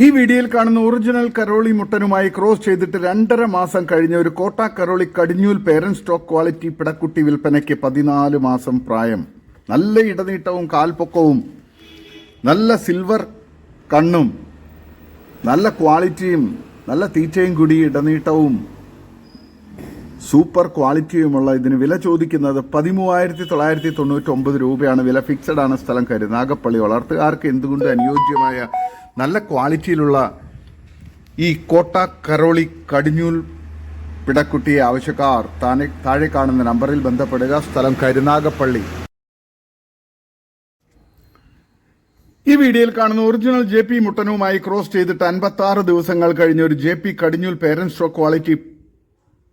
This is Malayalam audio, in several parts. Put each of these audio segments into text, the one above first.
ഈ വീഡിയോയിൽ കാണുന്ന ഒറിജിനൽ കരോളി മുട്ടനുമായി ക്രോസ് ചെയ്തിട്ട് രണ്ടര മാസം കഴിഞ്ഞ ഒരു കോട്ട കരോളി കടിഞ്ഞൂൽ പേരന്റ് സ്റ്റോക്ക് ക്വാളിറ്റി പിടക്കുട്ടി വിൽപ്പനയ്ക്ക് പതിനാല് മാസം പ്രായം. നല്ല ഇടനീട്ടവും കാൽപ്പൊക്കവും നല്ല സിൽവർ കണ്ണും നല്ല ക്വാളിറ്റിയും നല്ല തീറ്റയും കൂടി ഇടനീട്ടവും സൂപ്പർ ക്വാളിറ്റിയുമുള്ള ഇതിന് വില ചോദിക്കുന്നത് പതിമൂവായിരത്തി തൊള്ളായിരത്തി തൊണ്ണൂറ്റി ഒമ്പത് രൂപയാണ്. വില ഫിക്സഡ് ആണ് സ്ഥലം കരുനാഗപ്പള്ളി വളർത്തുകാർക്ക് എന്തുകൊണ്ട് അനുയോജ്യമായ നല്ല ക്വാളിറ്റിയിലുള്ള ഈ കോട്ട കരോളി കടിഞ്ഞൂൽ പിടക്കുട്ടിയെ ആവശ്യക്കാർ താനെ താഴെ കാണുന്ന നമ്പറിൽ ബന്ധപ്പെടുക. സ്ഥലം കരുനാഗപ്പള്ളി ഈ വീഡിയോയിൽ കാണുന്ന ഒറിജിനൽ ജെ പി മുട്ടനുമായി ക്രോസ് ചെയ്തിട്ട് അൻപത്തി ദിവസങ്ങൾ കഴിഞ്ഞ ഒരു ജെ പി കടിഞ്ഞൂൽ പേരന്റ് സ്റ്റോക്ക് ക്വാളിറ്റി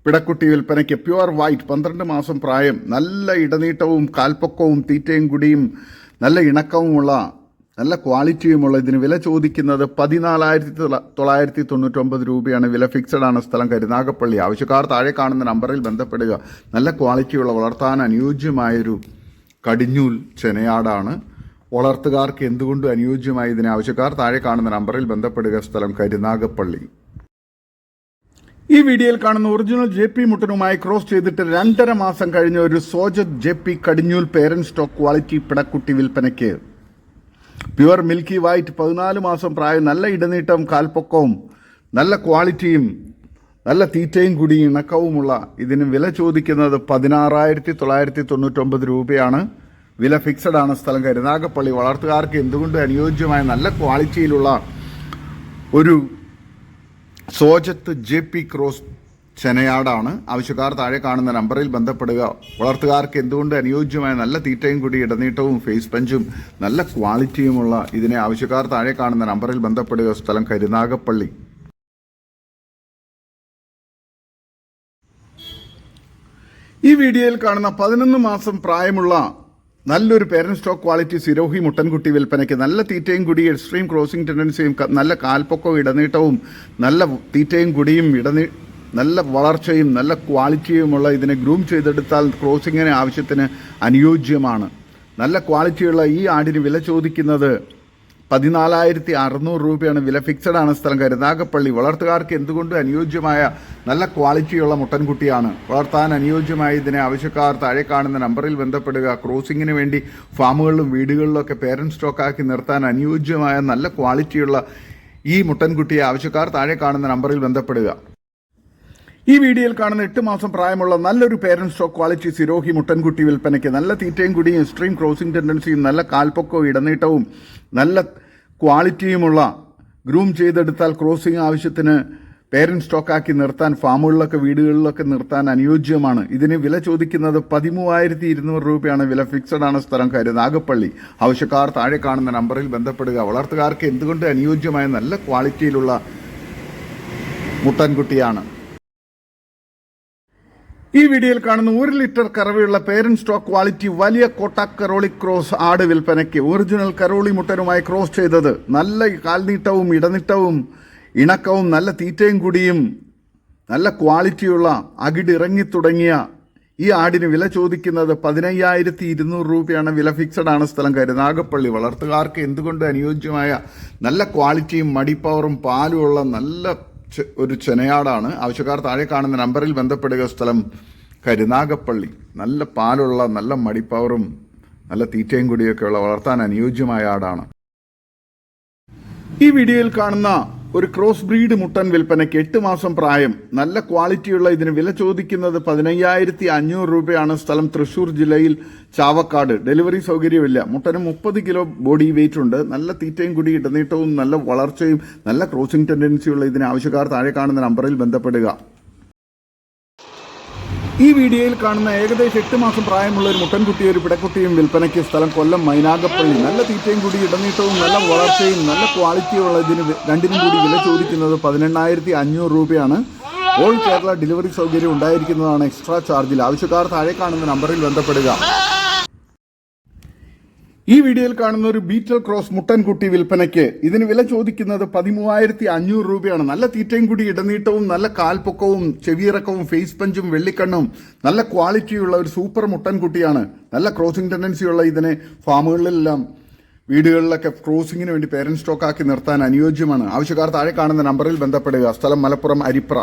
പിടക്കുട്ടി വിൽപ്പനയ്ക്ക് പ്യുവർ വൈറ്റ് പന്ത്രണ്ട് മാസം പ്രായം നല്ല ഇടനീട്ടവും കാൽപ്പൊക്കവും തീറ്റയും കുടിയും നല്ല ഇണക്കവുമുള്ള നല്ല ക്വാളിറ്റിയുമുള്ള ഇതിന് വില ചോദിക്കുന്നത് പതിനാലായിരത്തി തൊള്ളായിരത്തി തൊണ്ണൂറ്റൊമ്പത് രൂപയാണ്. വില ഫിക്സഡ് ആണ്. സ്ഥലം കരുനാഗപ്പള്ളി. ആവശ്യക്കാർ താഴെ കാണുന്ന നമ്പറിൽ ബന്ധപ്പെടുക. നല്ല ക്വാളിറ്റിയുള്ള വളർത്താൻ അനുയോജ്യമായൊരു കടിഞ്ഞൂൽ ചെനയാടാണ്. വളർത്തുകാർക്ക് എന്തുകൊണ്ടും അനുയോജ്യമായ ഇതിന് ആവശ്യക്കാർ താഴെ കാണുന്ന നമ്പറിൽ ബന്ധപ്പെടുക. സ്ഥലം കരുനാഗപ്പള്ളി. ഈ വീഡിയോയിൽ കാണുന്ന ഒറിജിനൽ ജെ പി മുട്ടനുമായി ക്രോസ് ചെയ്തിട്ട് രണ്ടര മാസം കഴിഞ്ഞ ഒരു സോജത് ജെ പി കടിഞ്ഞൂൽ പേരന്റ് സ്റ്റോക്ക് ക്വാളിറ്റി പിടക്കുട്ടി വിൽപ്പനയ്ക്ക്. പ്യുവർ മിൽക്കി വൈറ്റ് പതിനാല് മാസം പ്രായം നല്ല ഇടനീട്ടവും കാൽപ്പൊക്കവും നല്ല ക്വാളിറ്റിയും നല്ല തീറ്റയും കൂടി ഇണക്കവുമുള്ള ഇതിന് വില ചോദിക്കുന്നത് പതിനാറായിരത്തി തൊള്ളായിരത്തി തൊണ്ണൂറ്റൊമ്പത് രൂപയാണ്. വില ഫിക്സഡ് ആണ് സ്ഥലം കരുനാഗപ്പള്ളി വളർത്തുകാർക്ക് എന്തുകൊണ്ട് അനുയോജ്യമായ നല്ല ക്വാളിറ്റിയിലുള്ള ഒരു സോജത്ത് ജെ പി ക്രോസ് ചെനയാടാണ്. ആവശ്യക്കാർ താഴെ കാണുന്ന നമ്പറിൽ ബന്ധപ്പെടുക. വളർത്തുകാർക്ക് എന്തുകൊണ്ട് അനുയോജ്യമായ നല്ല തീറ്റയും കൂടി ഇടനീട്ടവും ഫേസ് പഞ്ചും നല്ല ക്വാളിറ്റിയുമുള്ള ഇതിനെ ആവശ്യക്കാർ താഴെ കാണുന്ന നമ്പറിൽ ബന്ധപ്പെടുക. സ്ഥലം കരുനാഗപ്പള്ളി. ഈ വീഡിയോയിൽ കാണുന്ന പതിനൊന്ന് മാസം പ്രായമുള്ള നല്ലൊരു പേരന്റ് സ്റ്റോക്ക് ക്വാളിറ്റി സിരോഹി മുട്ടൻകുട്ടി വിൽപ്പനയ്ക്ക് നല്ല തീറ്റയും കുടി എക്സ്ട്രീം ക്രോസിംഗ് ടെൻഡൻസിയും നല്ല കാൽപ്പൊക്കവും ഇടനീട്ടവും നല്ല തീറ്റയും കുടിയും ഇടനീ നല്ല വളർച്ചയും നല്ല ക്വാളിറ്റിയുമുള്ള ഇതിനെ ഗ്രൂം ചെയ്തെടുത്താൽ ക്രോസിങ്ങിന് ആവശ്യത്തിന് അനുയോജ്യമാണ്. നല്ല ക്വാളിറ്റിയുള്ള ഈ ആടിന് വില ചോദിക്കുന്നത് പതിനാലായിരത്തി അറുന്നൂറ് രൂപയാണ് വില ഫിക്സഡ് ആണ് സ്ഥലം കരുനാഗപ്പള്ളി വളർത്തുകാർക്ക് എന്തുകൊണ്ട് അനുയോജ്യമായ നല്ല ക്വാളിറ്റിയുള്ള മുട്ടൻകുട്ടിയാണ്? വളർത്താൻ അനുയോജ്യമായ ഇതിനെ ആവശ്യക്കാർ താഴെ കാണുന്ന നമ്പറിൽ ബന്ധപ്പെടുക ക്രോസിങ്ങിന് വേണ്ടി ഫാമുകളിലും വീടുകളിലും വീടുകളിലൊക്കെ പേരന്റ് സ്റ്റോക്കാക്കി നിർത്താൻ അനുയോജ്യമായ നല്ല ക്വാളിറ്റിയുള്ള ഈ മുട്ടൻകുട്ടിയെ ആവശ്യക്കാർ താഴെ കാണുന്ന നമ്പറിൽ ബന്ധപ്പെടുക. ഈ വീഡിയോയിൽ കാണുന്ന എട്ട് മാസം പ്രായമുള്ള നല്ലൊരു പേരന്റ് സ്റ്റോക്ക് ക്വാളിറ്റി സിരോഹി മുട്ടൻകുട്ടി വിൽപ്പനയ്ക്ക് നല്ല തീറ്റയും കുടിയും എക്സ്ട്രീം ക്രോസിംഗ് ടെൻഡൻസിയും നല്ല കാൽപ്പൊക്കവും ഇടനീട്ടവും നല്ല ക്വാളിറ്റിയുമുള്ള ഗ്രൂം ചെയ്തെടുത്താൽ ക്രോസിംഗ് ആവശ്യത്തിന് പേരന്റ് സ്റ്റോക്കാക്കി നിർത്താൻ ഫാമുകളിലൊക്കെ വീടുകളിലൊക്കെ നിർത്താൻ അനുയോജ്യമാണ്. ഇതിന് വില ചോദിക്കുന്നത് പതിമൂവായിരത്തി ഇരുന്നൂറ് രൂപയാണ്. വില ഫിക്സഡ് ആണ് സ്ഥലം നാഗപ്പള്ളി ആവശ്യക്കാർ താഴെ കാണുന്ന നമ്പറിൽ ബന്ധപ്പെടുക. വളർത്തുകാർക്ക് എന്തുകൊണ്ട് അനുയോജ്യമായ നല്ല ക്വാളിറ്റിയിലുള്ള മുട്ടൻകുട്ടിയാണ്? ഈ വീഡിയോയിൽ കാണുന്ന ഒരു ലിറ്റർ കറവയുള്ള പേരന്റ് സ്റ്റോക്ക് ക്വാളിറ്റി വലിയ കോട്ട കരോളി ക്രോസ് ആട് വിൽപ്പനയ്ക്ക് ഒറിജിനൽ കരോളി മുട്ടനുമായി ക്രോസ് ചെയ്തത്. നല്ല കാൽനീട്ടവും ഇടനീട്ടവും ഇണക്കവും നല്ല തീറ്റയും കൂടിയും നല്ല ക്വാളിറ്റിയുള്ള അകിടിറങ്ങി തുടങ്ങിയ ഈ ആടിന് വില ചോദിക്കുന്നത് പതിനയ്യായിരത്തി ഇരുന്നൂറ് രൂപയാണ്. വില ഫിക്സഡ് ആണ് സ്ഥലം കരുനാഗപ്പള്ളി വളർത്തുകാർക്ക് എന്തുകൊണ്ട് അനുയോജ്യമായ നല്ല ക്വാളിറ്റിയും മടിപ്പവറും പാലുമുള്ള നല്ല ഒരു ചെനയാടാണ്. ആവശ്യക്കാർ താഴെ കാണുന്ന നമ്പറിൽ ബന്ധപ്പെടുക സ്ഥലം കരുനാഗപ്പള്ളി. നല്ല പാലുള്ള നല്ല മടിപ്പവറും നല്ല തീറ്റയും കൂടിയൊക്കെയുള്ള വളർത്താൻ അനുയോജ്യമായ ആടാണ്. ഈ വീഡിയോയിൽ കാണുന്ന ഒരു ക്രോസ് ബ്രീഡ് മുട്ടൻ വിൽപ്പനയ്ക്ക് എട്ട് മാസം പ്രായം. നല്ല ക്വാളിറ്റിയുള്ള ഇതിന് വില ചോദിക്കുന്നത് പതിനയ്യായിരത്തി അഞ്ഞൂറ് രൂപയാണ് സ്ഥലം തൃശൂർ ജില്ലയിൽ ചാവക്കാട്. ഡെലിവറി സൗകര്യമില്ല. മുട്ടന് മുപ്പത് കിലോ ബോഡി വെയിറ്റ് ഉണ്ട്. നല്ല തീറ്റയും കൂടി ഇടനീട്ടവും നല്ല വളർച്ചയും നല്ല ക്രോസിംഗ് ടെൻഡൻസിയുള്ള ഇതിന് ആവശ്യക്കാർ താഴെ കാണുന്ന നമ്പറിൽ ബന്ധപ്പെടുക. ഈ വീഡിയോയിൽ കാണുന്ന ഏകദേശം എട്ട് മാസം പ്രായമുള്ള ഒരു മുട്ടൻകുട്ടിയും ഒരു പിടക്കുട്ടിയും വിൽപ്പനയ്ക്ക് സ്ഥലം കൊല്ലം മൈനാഗപ്പള്ളി. നല്ല തീറ്റയും കൂടി ഇടനീട്ടവും നല്ല വളർച്ചയും നല്ല ക്വാളിറ്റിയുള്ള ഇതിന് രണ്ടിനും കൂടി വില ചോദിക്കുന്നത് പതിനെണ്ണായിരത്തി അഞ്ഞൂറ് രൂപയാണ്. ഓൾ കേരള ഡെലിവറി സൗകര്യം ഉണ്ടായിരിക്കുന്നതാണ് എക്സ്ട്രാ ചാർജിൽ. ആവശ്യക്കാർ താഴെ കാണുന്ന നമ്പറിൽ ബന്ധപ്പെടുക. ഈ വീഡിയോയിൽ കാണുന്ന ഒരു ബീറ്റൽ ക്രോസ് മുട്ടൻകുട്ടി വിൽപ്പനയ്ക്ക് ഇതിന് വില ചോദിക്കുന്നത് പതിമൂവായിരത്തി അഞ്ഞൂറ് രൂപയാണ്. നല്ല തീറ്റയും കൂടി ഇടനീട്ടവും നല്ല കാൽപ്പൊക്കവും ചെവിയിറക്കവും ഫേസ് പഞ്ചും വെള്ളിക്കണ്ണും നല്ല ക്വാളിറ്റിയുള്ള ഒരു സൂപ്പർ മുട്ടൻകുട്ടിയാണ്. നല്ല ക്രോസിംഗ് ടെൻഡൻസിയുള്ള ഇതിനെ ഫാമുകളിലെല്ലാം വീടുകളിലൊക്കെ ക്രോസിങ്ങിന് വേണ്ടി പേരൻസ് സ്റ്റോക്കാക്കി നിർത്താൻ അനുയോജ്യമാണ്. ആവശ്യക്കാർ താഴെ കാണുന്ന നമ്പറിൽ ബന്ധപ്പെടുക. സ്ഥലം മലപ്പുറം അരിപ്ര.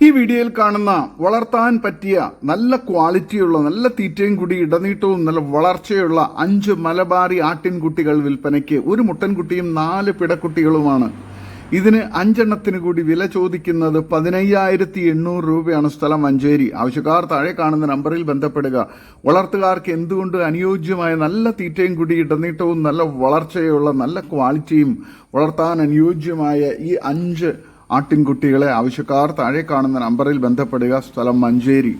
ഈ വീഡിയോയിൽ കാണുന്ന വളർത്താൻ പറ്റിയ നല്ല ക്വാളിറ്റിയുള്ള നല്ല തീറ്റയും കൂടി ഇടനീട്ടവും നല്ല വളർച്ചയുള്ള അഞ്ച് മലബാറി ആട്ടിൻകുട്ടികൾ വിൽപ്പനയ്ക്ക് ഒരു മുട്ടൻകുട്ടിയും നാല് പിടക്കുട്ടികളുമാണ്. ഇതിന് അഞ്ചെണ്ണത്തിന് കൂടി വില ചോദിക്കുന്നത് പതിനയ്യായിരത്തി എണ്ണൂറ് രൂപയാണ് സ്ഥലം മഞ്ചേരി. ആവശ്യക്കാർ താഴെ കാണുന്ന നമ്പറിൽ ബന്ധപ്പെടുക. വളർത്തുകാർക്ക് എന്തുകൊണ്ട് അനുയോജ്യമായ നല്ല തീറ്റയും കൂടി ഇടനീട്ടവും നല്ല വളർച്ചയുള്ള നല്ല ക്വാളിറ്റിയും വളർത്താൻ അനുയോജ്യമായ ഈ അഞ്ച് ആട്ടിൻകുട്ടികളെ ആവശ്യക്കാർ താഴെ കാണുന്ന നമ്പറിൽ ബന്ധപ്പെടുക. സ്ഥലം മഞ്ചേരി.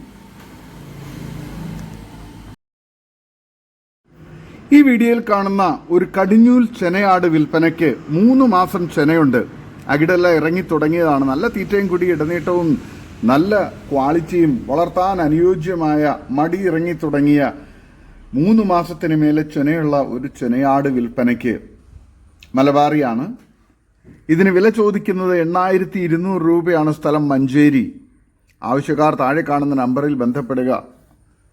ഈ വീഡിയോയിൽ കാണുന്ന ഒരു കടിഞ്ഞൂൽ ചെനയാട് വിൽപ്പനയ്ക്ക് മൂന്ന് മാസം ചെനയുണ്ട്. അകിടെല്ലാം ഇറങ്ങി തുടങ്ങിയതാണ്. നല്ല തീറ്റയും കൂടി ഇടനീട്ടവും നല്ല ക്വാളിറ്റിയും വളർത്താൻ അനുയോജ്യമായ മടി ഇറങ്ങി തുടങ്ങിയ മൂന്ന് മാസത്തിന് മേലെ ചെനയുള്ള ഒരു ചെനയാട് വിൽപ്പനയ്ക്ക് മലബാറിയാണ്. ഇതിന് വില ചോദിക്കുന്നത് എണ്ണായിരത്തി ഇരുന്നൂറ് രൂപയാണ് സ്ഥലം മഞ്ചേരി. ആവശ്യക്കാർ താഴെ കാണുന്ന നമ്പറിൽ ബന്ധപ്പെടുക.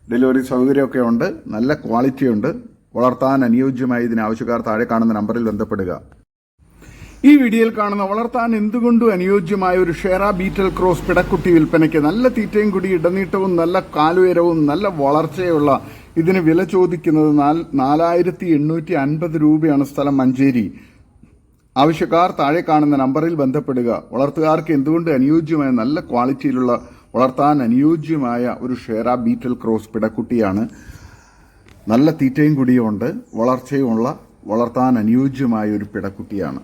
ഡെലിവറി സൗകര്യമൊക്കെ ഉണ്ട് നല്ല ക്വാളിറ്റി ഉണ്ട്. വളർത്താൻ അനുയോജ്യമായി ഇതിന് ആവശ്യക്കാർ താഴെ കാണുന്ന നമ്പറിൽ ബന്ധപ്പെടുക. ഈ വീഡിയോയിൽ കാണുന്ന വളർത്താൻ എന്തുകൊണ്ടും അനുയോജ്യമായ ഒരു ഷെറ ബീറ്റൽ ക്രോസ് പിടക്കുട്ടി വിൽപ്പനയ്ക്ക് നല്ല തീറ്റയും കൂടി ഇടനീട്ടവും നല്ല കാലുയരവും നല്ല വളർച്ചയുള്ള ഇതിന് വില ചോദിക്കുന്നത് നാല് നാലായിരത്തി എണ്ണൂറ്റി അൻപത് രൂപയാണ് സ്ഥലം മഞ്ചേരി. ആവശ്യക്കാർ താഴെ കാണുന്ന നമ്പറിൽ ബന്ധപ്പെടുക. വളർത്തുകാർക്ക് എന്തുകൊണ്ട് അനുയോജ്യമായ നല്ല ക്വാളിറ്റിയിലുള്ള വളർത്താൻ അനുയോജ്യമായ ഒരു ഷേറ ബീറ്റൽ ക്രോസ് പിടക്കുട്ടിയാണ്? നല്ല തീറ്റയും കുടിയുമുണ്ട് വളർച്ചയുമുള്ള വളർത്താൻ അനുയോജ്യമായ ഒരു പിടക്കുട്ടിയാണ്.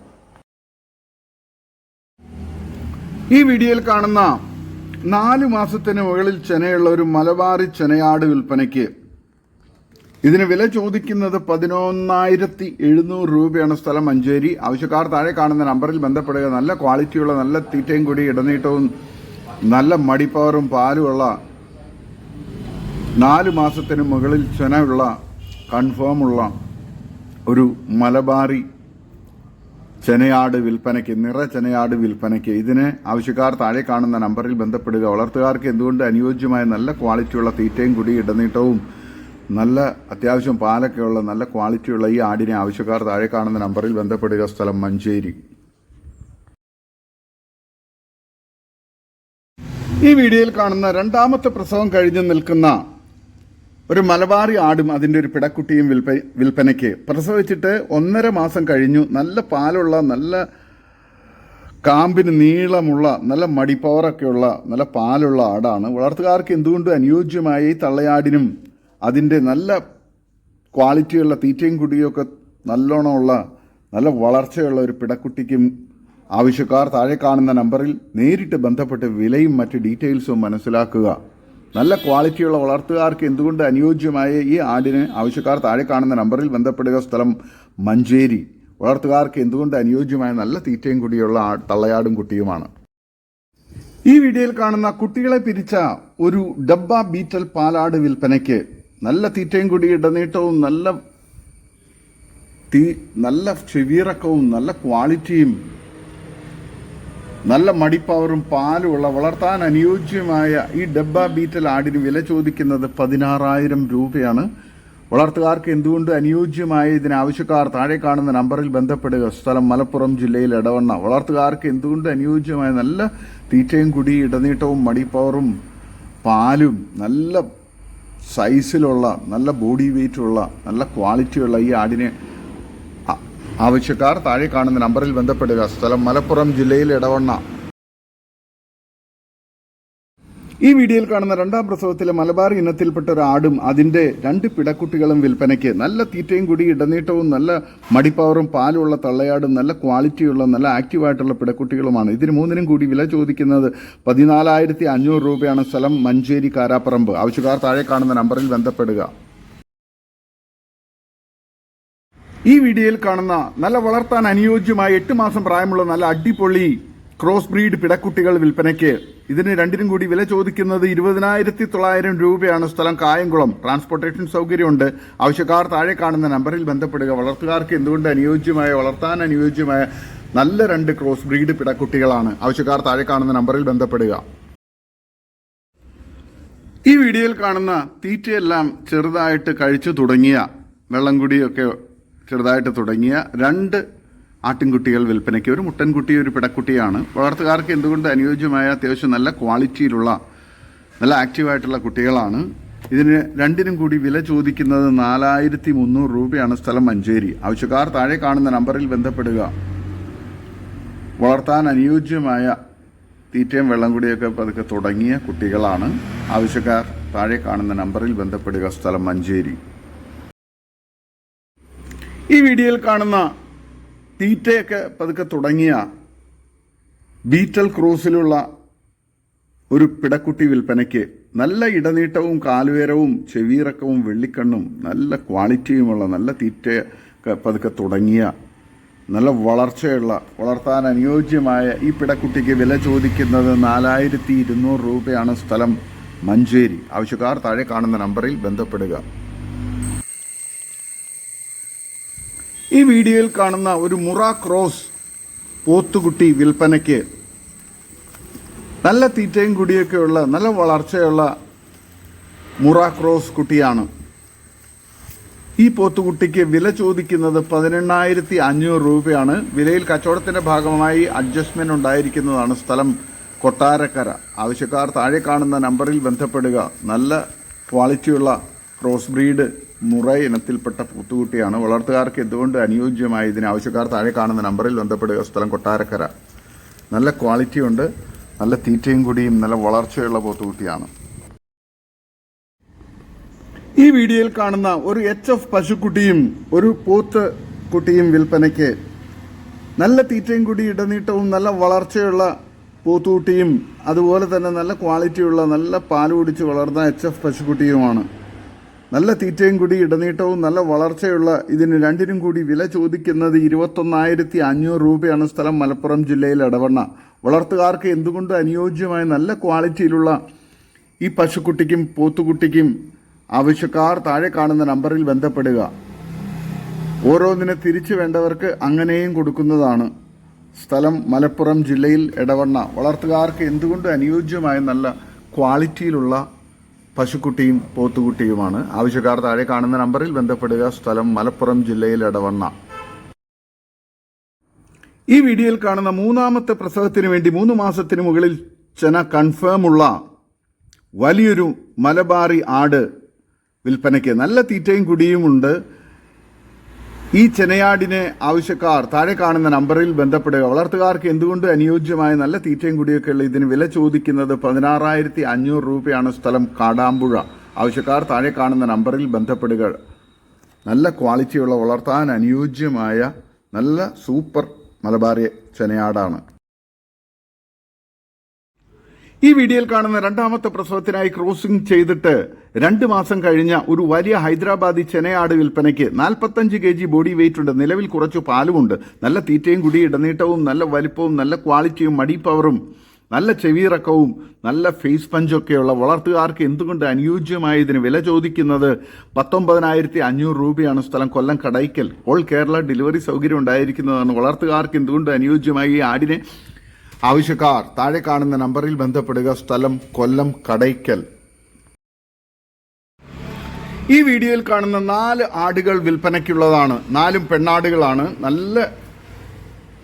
ഈ വീഡിയോയിൽ കാണുന്ന നാല് മാസത്തിന് മുകളിൽ ചെനയുള്ള ഒരു മലബാറി ചെനയാട് വിൽപ്പനയ്ക്ക് ഇതിന് വില ചോദിക്കുന്നത് പതിനൊന്നായിരത്തി എഴുന്നൂറ് രൂപയാണ് സ്ഥലം മഞ്ചേരി. ആവശ്യക്കാർ താഴെ കാണുന്ന നമ്പറിൽ ബന്ധപ്പെടുക. നല്ല ക്വാളിറ്റിയുള്ള നല്ല തീറ്റയും കൂടി ഇടനീട്ടവും നല്ല മടിപ്പവറും പാലുമുള്ള നാല് മാസത്തിന് മുകളിൽ ചെനയുള്ള കൺഫേമുള്ള ഒരു മലബാറി ചെനയാട് വിൽപ്പനയ്ക്ക് നിറ ചെനയാട് വിൽപ്പനയ്ക്ക് ഇതിന് ആവശ്യക്കാർ താഴെ കാണുന്ന നമ്പറിൽ ബന്ധപ്പെടുക. വളർത്തുകാർക്ക് എന്തുകൊണ്ട് അനുയോജ്യമായ നല്ല ക്വാളിറ്റിയുള്ള തീറ്റയും കൂടി ഇടനീട്ടവും നല്ല അത്യാവശ്യം പാലൊക്കെയുള്ള നല്ല ക്വാളിറ്റിയുള്ള ഈ ആടിനെ ആവശ്യക്കാർ താഴെ കാണുന്ന നമ്പറിൽ ബന്ധപ്പെടുക. സ്ഥലം മഞ്ചേരി. ഈ വീഡിയോയിൽ കാണുന്ന രണ്ടാമത്തെ പ്രസവം കഴിഞ്ഞ് നിൽക്കുന്ന ഒരു മലബാറി ആടും അതിന്റെ ഒരു പിടക്കുട്ടിയും വിൽപ്പ വിൽപ്പനയ്ക്ക് പ്രസവിച്ചിട്ട് ഒന്നര മാസം കഴിഞ്ഞു. നല്ല പാലുള്ള നല്ല കാമ്പിന് നീളമുള്ള നല്ല മടിപ്പവറൊക്കെയുള്ള നല്ല പാലുള്ള ആടാണ്. വളർത്തുകാർക്ക് എന്തുകൊണ്ടും അനുയോജ്യമായ ഈ തള്ളയാടിനും അതിന്റെ നല്ല ക്വാളിറ്റിയുള്ള തീറ്റയും കുടിയൊക്കെ നല്ലോണമുള്ള നല്ല വളർച്ചയുള്ള ഒരു പിടക്കുട്ടിക്കും ആവശ്യക്കാർ താഴെ കാണുന്ന നമ്പറിൽ നേരിട്ട് ബന്ധപ്പെട്ട് വിലയും മറ്റ് ഡീറ്റെയിൽസും മനസ്സിലാക്കുക. നല്ല ക്വാളിറ്റിയുള്ള വളർത്തുകാർക്ക് എന്തുകൊണ്ട് അനുയോജ്യമായ ഈ ആടിന് ആവശ്യക്കാർ താഴെ കാണുന്ന നമ്പറിൽ ബന്ധപ്പെടുക സ്ഥലം മഞ്ചേരി. വളർത്തുകാർക്ക് എന്തുകൊണ്ട് അനുയോജ്യമായ നല്ല തീറ്റയും കുടിയുള്ള തള്ളയാടും കുട്ടിയുമാണ്. ഈ വീഡിയോയിൽ കാണുന്ന കുട്ടികളെ പിരിച്ച ഒരു ഡബ്ബ ബീറ്റൽ പാലാട് വിൽപ്പനയ്ക്ക് നല്ല തീറ്റയും കൂടി ഇടനീട്ടവും നല്ല തീ നല്ല ചെവിയിറക്കവും നല്ല ക്വാളിറ്റിയും നല്ല മടിപ്പവറും പാലുമുള്ള വളർത്താൻ അനുയോജ്യമായ ഈ ഡബ്ബ ബീറ്റൽ ആടിന് വില ചോദിക്കുന്നത് പതിനാറായിരം രൂപയാണ്. വളർത്തുകാർക്ക് എന്തുകൊണ്ട് അനുയോജ്യമായ ഇതിന് ആവശ്യക്കാർ താഴെ കാണുന്ന നമ്പറിൽ ബന്ധപ്പെടുക. സ്ഥലം മലപ്പുറം ജില്ലയിൽ ഇടവണ്ണ വളർത്തുകാർക്ക് എന്തുകൊണ്ട് അനുയോജ്യമായ നല്ല തീറ്റയും കുടി ഇടനീട്ടവും മടിപ്പവറും പാലും നല്ല സൈസിലുള്ള നല്ല ബോഡി വെയ്റ്റുള്ള നല്ല ക്വാളിറ്റിയുള്ള ഈ ആടിനെ ആവശ്യക്കാർ താഴെ കാണുന്ന നമ്പറിൽ ബന്ധപ്പെടുക. സ്ഥലം മലപ്പുറം ജില്ലയിൽ ഇടവണ്ണ ഈ വീഡിയോയിൽ കാണുന്ന രണ്ടാം പ്രസവത്തിലെ മലബാർ ഇനത്തിൽപ്പെട്ട ഒരു ആടും അതിന്റെ രണ്ട് പിടക്കുട്ടികളും വിൽപ്പനയ്ക്ക് നല്ല തീറ്റയും കൂടി ഇടനീട്ടവും നല്ല മടിപ്പവറും പാലുള്ള തള്ളയാടും നല്ല ക്വാളിറ്റിയുള്ള നല്ല ആക്റ്റീവായിട്ടുള്ള പിടക്കുട്ടികളുമാണ്. ഇതിന് മൂന്നിനും കൂടി വില ചോദിക്കുന്നത് പതിനാലായിരത്തി അഞ്ഞൂറ് രൂപയാണ് സ്ഥലം മഞ്ചേരി കാരാപ്പറമ്പ്. ആവശ്യക്കാർ താഴെ കാണുന്ന നമ്പറിൽ ബന്ധപ്പെടുക. ഈ വീഡിയോയിൽ കാണുന്ന നല്ല വളർത്താൻ അനുയോജ്യമായ എട്ട് മാസം പ്രായമുള്ള നല്ല അടിപൊളി ക്രോസ് ബ്രീഡ് പിടക്കുട്ടികൾ വിൽപ്പനയ്ക്ക്. ഇതിന് രണ്ടിനും കൂടി വില ചോദിക്കുന്നത് ഇരുപതിനായിരത്തി തൊള്ളായിരം രൂപയാണ്. സ്ഥലം കായംകുളം. ട്രാൻസ്പോർട്ടേഷൻ സൗകര്യമുണ്ട്. ആവശ്യക്കാർ താഴെ കാണുന്ന നമ്പറിൽ ബന്ധപ്പെടുക. വളർത്തുകാർക്ക് എന്തുകൊണ്ട് അനുയോജ്യമായ വളർത്താൻ അനുയോജ്യമായ നല്ല രണ്ട് ക്രോസ് ബ്രീഡ് പിടക്കുട്ടികളാണ്? ആവശ്യക്കാർ താഴെ കാണുന്ന നമ്പറിൽ ബന്ധപ്പെടുക. ഈ വീഡിയോയിൽ കാണുന്ന തീറ്റയെല്ലാം ചെറുതായിട്ട് കഴിച്ചു തുടങ്ങിയ വെള്ളം കുടിയൊക്കെ ചെറുതായിട്ട് തുടങ്ങിയ രണ്ട് ആട്ടിൻകുട്ടികൾ വിൽപ്പനയ്ക്ക് ഒരു മുട്ടൻകുട്ടി ഒരു പിടക്കുട്ടിയാണ്. വളർത്തുകാർക്ക് എന്തുകൊണ്ട് അനുയോജ്യമായ അത്യാവശ്യം നല്ല ക്വാളിറ്റിയിലുള്ള നല്ല ആക്റ്റീവായിട്ടുള്ള കുട്ടികളാണ്? ഇതിന് രണ്ടിനും കൂടി വില ചോദിക്കുന്നത് നാലായിരത്തി മുന്നൂറ് രൂപയാണ് സ്ഥലം മഞ്ചേരി. ആവശ്യക്കാർ താഴെ കാണുന്ന നമ്പറിൽ ബന്ധപ്പെടുക. വളർത്താൻ അനുയോജ്യമായ തീറ്റയും വെള്ളം കൂടിയൊക്കെ പതുക്കെ തുടങ്ങിയ കുട്ടികളാണ്. ആവശ്യക്കാർ താഴെ കാണുന്ന നമ്പറിൽ ബന്ധപ്പെടുക. സ്ഥലം മഞ്ചേരി. ഈ വീഡിയോയിൽ കാണുന്ന തീറ്റയൊക്കെ പതുക്കെ തുടങ്ങിയ ബീറ്റൽ ക്രൂസിലുള്ള ഒരു പിടക്കുട്ടി വിൽപ്പനയ്ക്ക് നല്ല ഇടനീട്ടവും കാലുയരവും ചെവിയിറക്കവും വെള്ളിക്കണ്ണും നല്ല ക്വാളിറ്റിയുമുള്ള നല്ല തീറ്റയൊക്കെ പതുക്കെ തുടങ്ങിയ നല്ല വളർച്ചയുള്ള വളർത്താൻ അനുയോജ്യമായ ഈ പിടക്കുട്ടിക്ക് വില ചോദിക്കുന്നത് നാലായിരത്തി ഇരുന്നൂറ് രൂപയാണ് സ്ഥലം മഞ്ചേരി. ആവശ്യക്കാർ താഴെ കാണുന്ന നമ്പറിൽ ബന്ധപ്പെടുക. ഈ വീഡിയോയിൽ കാണുന്ന ഒരു മുറ ക്രോസ് പോത്തുകുട്ടി വിൽപ്പനയ്ക്ക് നല്ല തീറ്റയും കുടിയൊക്കെയുള്ള നല്ല വളർച്ചയുള്ള മുറ ക്രോസ് കുട്ടിയാണ്. ഈ പോത്തുകുട്ടിക്ക് വില ചോദിക്കുന്നത് പതിനെണ്ണായിരത്തി അഞ്ഞൂറ് രൂപയാണ്. വിലയിൽ കച്ചവടത്തിന്റെ ഭാഗമായി അഡ്ജസ്റ്റ്മെന്റ് ഉണ്ടായിരിക്കുന്നതാണ് സ്ഥലം കൊട്ടാരക്കര. ആവശ്യക്കാർ താഴെ കാണുന്ന നമ്പറിൽ ബന്ധപ്പെടുക. നല്ല ക്വാളിറ്റിയുള്ള ക്രോസ് ബ്രീഡ് മുറ ഇനത്തിൽപ്പെട്ട പൂത്തുകുട്ടിയാണ്. വളർത്തുകാർക്ക് എന്തുകൊണ്ട് അനുയോജ്യമായ ഇതിന് ആവശ്യക്കാർ താഴെ കാണുന്ന നമ്പറിൽ ബന്ധപ്പെടുക? സ്ഥലം കൊട്ടാരക്കര. നല്ല ക്വാളിറ്റി ഉണ്ട്. നല്ല തീറ്റയും കൂടിയും നല്ല വളർച്ചയുള്ള പോത്തുകുട്ടിയാണ്. ഈ വീഡിയോയിൽ കാണുന്ന ഒരു എച്ച് എഫ് പശുക്കുട്ടിയും ഒരു പോത്ത് കുട്ടിയും വിൽപ്പനയ്ക്ക് നല്ല തീറ്റയും കൂടി ഇടനീട്ടവും നല്ല വളർച്ചയുള്ള പോത്തുകുട്ടിയും അതുപോലെ തന്നെ നല്ല ക്വാളിറ്റിയുള്ള നല്ല പാൽ കുടിച്ച് വളർന്ന എച്ച് എഫ് പശുക്കുട്ടിയുമാണ്. നല്ല തീറ്റയും കൂടി ഇടനീട്ടവും നല്ല വളർച്ചയുള്ള ഇതിന് രണ്ടിനും കൂടി വില ചോദിക്കുന്നത് ഇരുപത്തൊന്നായിരത്തി അഞ്ഞൂറ് രൂപയാണ് സ്ഥലം മലപ്പുറം ജില്ലയിൽ ഇടവണ്ണ വളർത്തുകാർക്ക് എന്തുകൊണ്ട് അനുയോജ്യമായ നല്ല ക്വാളിറ്റിയിലുള്ള ഈ പശുക്കുട്ടിക്കും പോത്തുകുട്ടിക്കും ആവശ്യക്കാർ താഴെ കാണുന്ന നമ്പറിൽ ബന്ധപ്പെടുക. ഓരോന്നിനെ തിരിച്ചു വേണ്ടവർക്ക് അങ്ങനെയും കൊടുക്കുന്നതാണ് സ്ഥലം മലപ്പുറം ജില്ലയിൽ ഇടവണ്ണ വളർത്തുകാർക്ക് എന്തുകൊണ്ട് അനുയോജ്യമായ നല്ല ക്വാളിറ്റിയിലുള്ള പശുക്കുട്ടിയും പോത്തുകുട്ടിയുമാണ്. ആവശ്യക്കാർ താഴെ കാണുന്ന നമ്പറിൽ ബന്ധപ്പെടുക. സ്ഥലം മലപ്പുറം ജില്ലയിൽ ഇടവണ്ണ ഈ വീഡിയോയിൽ കാണുന്ന മൂന്നാമത്തെ പ്രസവത്തിന് വേണ്ടി മൂന്ന് മാസത്തിന് മുകളിൽ ചെന കൺഫേം ഉള്ള വലിയൊരു മലബാറി ആട് വിൽപ്പനയ്ക്ക് നല്ല തീറ്റയും കുടിയുമുണ്ട് ഈ ചെനയാടിനെ ആവശ്യക്കാർ താഴെ കാണുന്ന നമ്പറിൽ ബന്ധപ്പെടുക. വളർത്തുകാർക്ക് എന്തുകൊണ്ട് അനുയോജ്യമായ നല്ല തീറ്റയും കുടിയൊക്കെയുള്ള ഇതിന് വില ചോദിക്കുന്നത് പതിനാറായിരത്തി അഞ്ഞൂറ് രൂപയാണ് സ്ഥലം കാടാമ്പുഴ. ആവശ്യക്കാർ താഴെ കാണുന്ന നമ്പറിൽ ബന്ധപ്പെടുക. നല്ല ക്വാളിറ്റിയുള്ള വളർത്താൻ അനുയോജ്യമായ നല്ല സൂപ്പർ മലബാറിയ ചെനയാടാണ്. ഈ വീഡിയോയിൽ കാണുന്ന രണ്ടാമത്തെ പ്രസവത്തിനായി ക്രോസിംഗ് ചെയ്തിട്ട് രണ്ട് മാസം കഴിഞ്ഞ ഒരു വലിയ ഹൈദരാബാദി ചെനയാട് വിൽപ്പനയ്ക്ക് നാൽപ്പത്തഞ്ച് കെ ജി ബോഡി വെയിറ്റ് ഉണ്ട്. നിലവിൽ കുറച്ച് പാലുമുണ്ട്. നല്ല തീറ്റയും കുടി ഇടനീട്ടവും നല്ല വലിപ്പവും നല്ല ക്വാളിറ്റിയും മടി പവറും നല്ല ചെവിയിറക്കവും നല്ല ഫേസ് പഞ്ചൊക്കെയുള്ള വളർത്തുകാർക്ക് എന്തുകൊണ്ട് അനുയോജ്യമായ ഇതിന് വില ചോദിക്കുന്നത് പത്തൊമ്പതിനായിരത്തി അഞ്ഞൂറ് രൂപയാണ് സ്ഥലം കൊല്ലം കടയ്ക്കൽ. ഓൾ കേരള ഡെലിവറി സൗകര്യം ഉണ്ടായിരിക്കുന്നതാണ്. വളർത്തുകാർക്ക് എന്തുകൊണ്ട് അനുയോജ്യമായി ഈ ആടിനെ ആവശ്യക്കാർ താഴെ കാണുന്ന നമ്പറിൽ ബന്ധപ്പെടുക. സ്ഥലം കൊല്ലം കടയ്ക്കൽ. ഈ വീഡിയോയിൽ കാണുന്ന നാല് ആടുകൾ വിൽപ്പനയ്ക്കുള്ളതാണ്. നാലും പെണ്ണാടുകളാണ്. നല്ല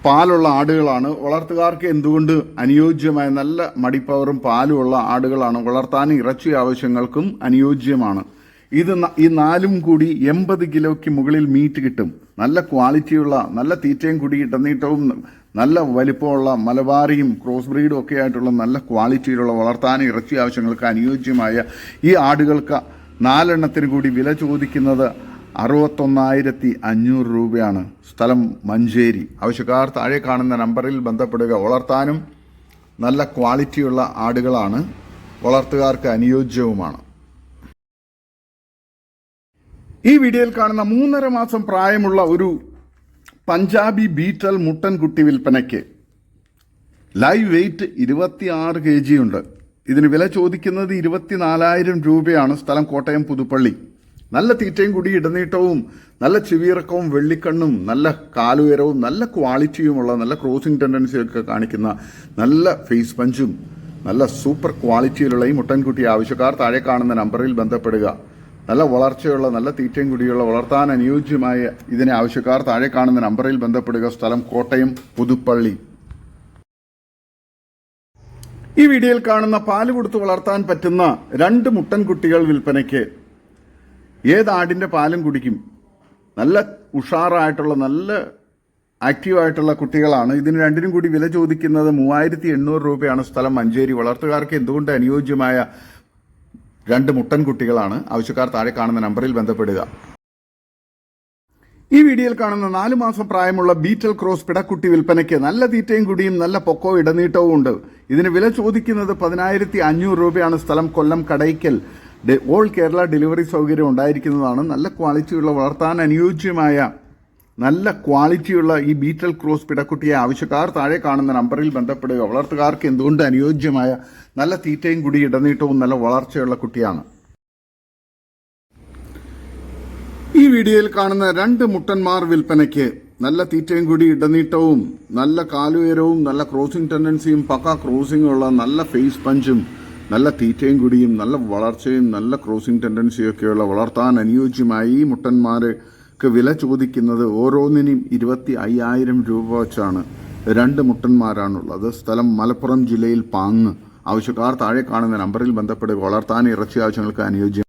പാലുള്ള ആടുകളാണ്. വളർത്തുകാർക്ക് എന്തുകൊണ്ട് അനുയോജ്യമായ നല്ല മടിപ്പവറും പാലുമുള്ള ആടുകളാണ്? വളർത്താൻ ഇറച്ചി ആവശ്യങ്ങൾക്കും അനുയോജ്യമാണ്. ഇത് ഈ നാലും കൂടി എൺപത് കിലോയ്ക്ക് മുകളിൽ മീറ്റ് കിട്ടും. നല്ല ക്വാളിറ്റിയുള്ള നല്ല തീറ്റയും കൂടി ഇടനീട്ടവും നല്ല വലിപ്പമുള്ള മലബാറിയും ക്രോസ് ബ്രീഡും ഒക്കെ ആയിട്ടുള്ള നല്ല ക്വാളിറ്റിയിലുള്ള വളർത്താനും ഇറച്ചി ആവശ്യങ്ങൾക്ക് അനുയോജ്യമായ ഈ ആടുകൾക്ക് നാലെണ്ണത്തിന് കൂടി വില ചോദിക്കുന്നത് അറുപത്തൊന്നായിരത്തി അഞ്ഞൂറ് രൂപയാണ്. സ്ഥലം മഞ്ചേരി. ആവശ്യക്കാർ താഴെ കാണുന്ന നമ്പറിൽ ബന്ധപ്പെടുക. വളർത്താനും നല്ല ക്വാളിറ്റിയുള്ള ആടുകളാണ്. വളർത്തുകാർക്ക് അനുയോജ്യവുമാണ്. ഈ വീഡിയോയിൽ കാണുന്ന മൂന്നര മാസം പ്രായമുള്ള ഒരു പഞ്ചാബി ബീറ്റൽ മുട്ടൻകുട്ടി വിൽപ്പനയ്ക്ക്. ലൈവ് വെയിറ്റ് ഇരുപത്തിയാറ് കെ ജി ഉണ്ട്. ഇതിന് വില ചോദിക്കുന്നത് ഇരുപത്തിനാലായിരം രൂപയാണ്. സ്ഥലം കോട്ടയം പുതുപ്പള്ളി. നല്ല തീറ്റയും കൂടി ഇടനീട്ടവും നല്ല ചെവിയിറക്കവും വെള്ളിക്കണ്ണും നല്ല കാലുയരവും നല്ല ക്വാളിറ്റിയുമുള്ള നല്ല ക്രോസിംഗ് ടെൻഡൻസിയൊക്കെ കാണിക്കുന്ന നല്ല ഫേസ് പഞ്ചും നല്ല സൂപ്പർ ക്വാളിറ്റിയിലുള്ള ഈ മുട്ടൻകുട്ടി ആവശ്യക്കാർ താഴെ കാണുന്ന നമ്പറിൽ ബന്ധപ്പെടുക. നല്ല വളർച്ചയുള്ള നല്ല തീറ്റയും കുടിയുള്ള വളർത്താൻ അനുയോജ്യമായ ഇതിനെ ആവശ്യക്കാർ താഴെ കാണുന്ന നമ്പറിൽ ബന്ധപ്പെടുക. സ്ഥലം കോട്ടയം പുതുപ്പള്ളി. ഈ വീഡിയോയിൽ കാണുന്ന പാൽ കൊടുത്ത് വളർത്താൻ പറ്റുന്ന രണ്ട് മുട്ടൻകുട്ടികൾ വിൽപ്പനയ്ക്ക് ഏത് ആടിന്റെ പാലും കുടിക്കും? നല്ല ഉഷാറായിട്ടുള്ള നല്ല ആക്റ്റീവായിട്ടുള്ള കുട്ടികളാണ്. ഇതിന് രണ്ടിനും കൂടി വില ചോദിക്കുന്നത് മൂവായിരത്തി എണ്ണൂറ് രൂപയാണ് സ്ഥലം മഞ്ചേരി. വളർത്തുകാർക്ക് എന്തുകൊണ്ട് അനുയോജ്യമായ രണ്ട് മുട്ടൻ കുട്ടികളാണ്. ആവശ്യക്കാർ താഴെ കാണുന്ന നമ്പറിൽ ബന്ധപ്പെടുക. ഈ വീഡിയോയിൽ കാണുന്ന നാലു മാസം പ്രായമുള്ള ബീറ്റൽ ക്രോസ് പിടക്കുട്ടി വിൽപ്പനയ്ക്ക് നല്ല തീറ്റയും കുടിയും നല്ല പൊക്കോ ഇടനീട്ടവും ഉണ്ട്. ഇതിന് വില ചോദിക്കുന്നത് പതിനായിരത്തി അഞ്ഞൂറ് രൂപയാണ് സ്ഥലം കൊല്ലം കടയ്ക്കൽ. ഓൾ കേരള ഡെലിവറി സൗകര്യം ഉണ്ടായിരിക്കുന്നതാണ്. നല്ല ക്വാളിറ്റിയുള്ള വളർത്താൻ അനുയോജ്യമായ നല്ല ക്വാളിറ്റിയുള്ള ഈ ബീറ്റൽ ക്രോസ് പിടക്കുട്ടിയെ ആവശ്യക്കാർ താഴെ കാണുന്ന നമ്പറിൽ ബന്ധപ്പെടുക. വളർത്തുകാർക്ക് എന്തുകൊണ്ട് അനുയോജ്യമായ നല്ല തീറ്റയും കൂടി ഇടനീട്ടവും നല്ല വളർച്ചയുള്ള കുട്ടിയാണ്? ഈ വീഡിയോയിൽ കാണുന്ന രണ്ട് മുട്ടന്മാർ വിൽപ്പനയ്ക്ക് നല്ല തീറ്റയും കൂടി ഇടനീട്ടവും നല്ല കാലുയരവും നല്ല ക്രോസിംഗ് ടെൻഡൻസിയും പക്ക ക്രോസിംഗും ഉള്ള നല്ല ഫേസ് പഞ്ചും നല്ല തീറ്റയും കൂടിയും നല്ല വളർച്ചയും നല്ല ക്രോസിംഗ് ടെൻഡൻസിയും ഒക്കെയുള്ള വളർത്താൻ അനുയോജ്യമായി ഈ മുട്ടന്മാർക്ക് വില ചോദിക്കുന്നത് ഓരോന്നിനും ഇരുപത്തി അയ്യായിരം രൂപ വച്ചാണ്. രണ്ട് മുട്ടന്മാരാണുള്ളത്. സ്ഥലം മലപ്പുറം ജില്ലയിൽ പാങ്ങ്. ആവശ്യക്കാർ താഴെ കാണുന്ന നമ്പറിൽ ബന്ധപ്പെട്ട് വളർത്താൻ ഇറച്ചി ആവശ്യങ്ങൾക്ക് അനുയോജ്യം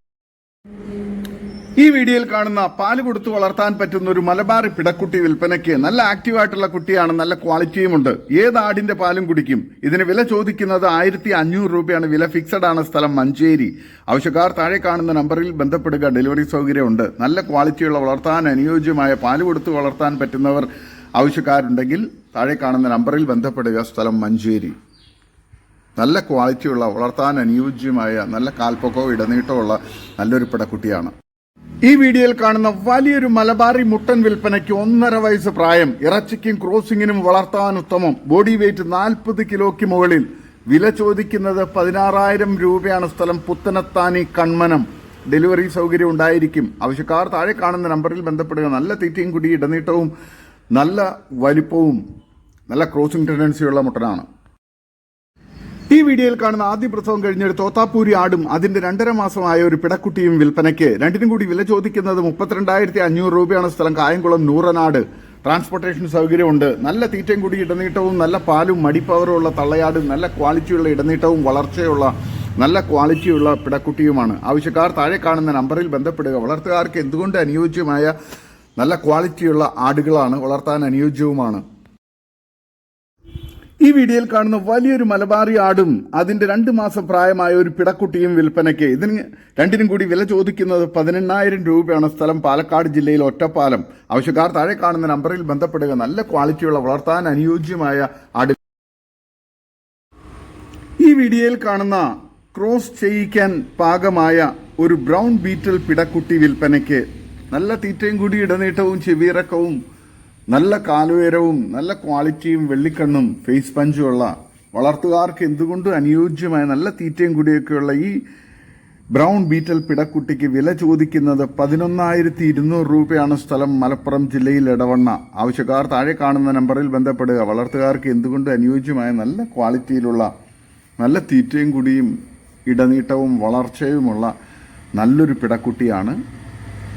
ഈ വീഡിയോയിൽ കാണുന്ന പാൽ കൊടുത്തു വളർത്താൻ പറ്റുന്ന ഒരു മലബാറി പിടക്കുട്ടി വിൽപ്പനയ്ക്ക് നല്ല ആക്റ്റീവായിട്ടുള്ള കുട്ടിയാണ് നല്ല ക്വാളിറ്റിയുമുണ്ട് ഏത് ആടിന്റെ പാലും കുടിക്കും? ഇതിന് വില ചോദിക്കുന്നത് ആയിരത്തി അഞ്ഞൂറ് രൂപയാണ്. വില ഫിക്സഡ് ആണ് സ്ഥലം മഞ്ചേരി. ആവശ്യക്കാർ താഴെ കാണുന്ന നമ്പറിൽ ബന്ധപ്പെടുക. ഡെലിവറി സൗകര്യമുണ്ട്. നല്ല ക്വാളിറ്റിയുള്ള വളർത്താൻ അനുയോജ്യമായ പാൽ കൊടുത്തു വളർത്താൻ പറ്റുന്നവർ ആവശ്യക്കാരുണ്ടെങ്കിൽ താഴെ കാണുന്ന നമ്പറിൽ ബന്ധപ്പെടുക. സ്ഥലം മഞ്ചേരി. നല്ല ക്വാളിറ്റിയുള്ള വളർത്താൻ അനുയോജ്യമായ നല്ല കാൽപ്പൊക്കവും ഇടനീട്ടമുള്ള നല്ലൊരു പിടക്കുട്ടിയാണ്. ഈ വീഡിയോയിൽ കാണുന്ന വലിയൊരു മലബാറി മുട്ടൻ വിൽപ്പനയ്ക്ക് ഒന്നര വയസ്സ് പ്രായം ഇറച്ചിക്കും ക്രോസിങ്ങിനും വളർത്താൻ ഉത്തമം. ബോഡി വെയിറ്റ് നാൽപ്പത് കിലോയ്ക്ക് മുകളിൽ. വില ചോദിക്കുന്നത് പതിനാറായിരം രൂപയാണ് സ്ഥലം പുത്തനത്താനി കൺമനം. ഡെലിവറി സൗകര്യം ഉണ്ടായിരിക്കും. ആവശ്യക്കാർ താഴെ കാണുന്ന നമ്പറിൽ ബന്ധപ്പെടുക. നല്ല തീറ്റയും കുടി ഇടനീട്ടവും നല്ല വലിപ്പവും നല്ല ക്രോസിംഗ് ടെൻഡൻസിയുള്ള മുട്ടനാണ്. ഈ വീഡിയോയിൽ കാണുന്ന ആദ്യ പ്രസവം കഴിഞ്ഞ ഒരു തോത്താപ്പൂരി ആടും അതിന്റെ രണ്ടര മാസമായ ഒരു പിടക്കുട്ടിയും വിൽപ്പനയ്ക്ക് രണ്ടിനും കൂടി വില ചോദിക്കുന്നത് മുപ്പത്തിരണ്ടായിരത്തി അഞ്ഞൂറ് രൂപയാണ് സ്ഥലം കായംകുളം നൂറനാട്. ട്രാൻസ്പോർട്ടേഷൻ സൗകര്യമുണ്ട്. നല്ല തീറ്റയും കൂടി ഇടനീട്ടവും നല്ല പാലും മടിപ്പവറും ഉള്ള തള്ളയാടും നല്ല ക്വാളിറ്റിയുള്ള ഇടനീട്ടവും വളർച്ചയുള്ള നല്ല ക്വാളിറ്റിയുള്ള പിടക്കുട്ടിയുമാണ്. ആവശ്യക്കാർ താഴെ കാണുന്ന നമ്പറിൽ ബന്ധപ്പെടുക. വളർത്തുകാർക്ക് എന്തുകൊണ്ട് അനുയോജ്യമായ നല്ല ക്വാളിറ്റിയുള്ള ആടുകളാണ് വളർത്താൻ അനുയോജ്യവുമാണ്. ഈ വീഡിയോയിൽ കാണുന്ന വലിയൊരു മലബാറി ആടും അതിന്റെ രണ്ട് മാസം പ്രായമായ ഒരു പിടക്കുട്ടിയും വിൽപ്പനയ്ക്ക് ഇതിന് രണ്ടിനും കൂടി വില ചോദിക്കുന്നത് പതിനെണ്ണായിരം രൂപയാണ് സ്ഥലം പാലക്കാട് ജില്ലയിൽ ഒറ്റപ്പാലം. ആവശ്യക്കാർ താഴെ കാണുന്ന നമ്പറിൽ ബന്ധപ്പെടുക. നല്ല ക്വാളിറ്റിയുള്ള വളർത്താൻ അനുയോജ്യമായ ആട്. ഈ വീഡിയോയിൽ കാണുന്ന ക്രോസ് ചെയ്യിക്കാൻ പാകമായ ഒരു ബ്രൗൺ ബീറ്റൽ പിടക്കുട്ടി വിൽപ്പനയ്ക്ക് നല്ല തീറ്റയും കൂടി ഇടനീട്ടവും ചെവിയിറക്കവും നല്ല കാലുയരവും നല്ല ക്വാളിറ്റിയും വെള്ളിക്കണ്ണും ഫേസ് പഞ്ചുമുള്ള വളർത്തുകാർക്ക് എന്തുകൊണ്ടും അനുയോജ്യമായ നല്ല തീറ്റയും കൂടിയൊക്കെയുള്ള ഈ ബ്രൗൺ ബീറ്റൽ പിടക്കുട്ടിക്ക് വില ചോദിക്കുന്നത് പതിനൊന്നായിരത്തി ഇരുന്നൂറ് രൂപയാണ് സ്ഥലം മലപ്പുറം ജില്ലയിൽ ഇടവണ്ണ ആവശ്യക്കാർ താഴെ കാണുന്ന നമ്പറിൽ ബന്ധപ്പെടുക. വളർത്തുകാർക്ക് എന്തുകൊണ്ട് അനുയോജ്യമായ നല്ല ക്വാളിറ്റിയിലുള്ള നല്ല തീറ്റയും കൂടിയും ഇടനീട്ടവും വളർച്ചയുമുള്ള നല്ലൊരു പിടക്കുട്ടിയാണ്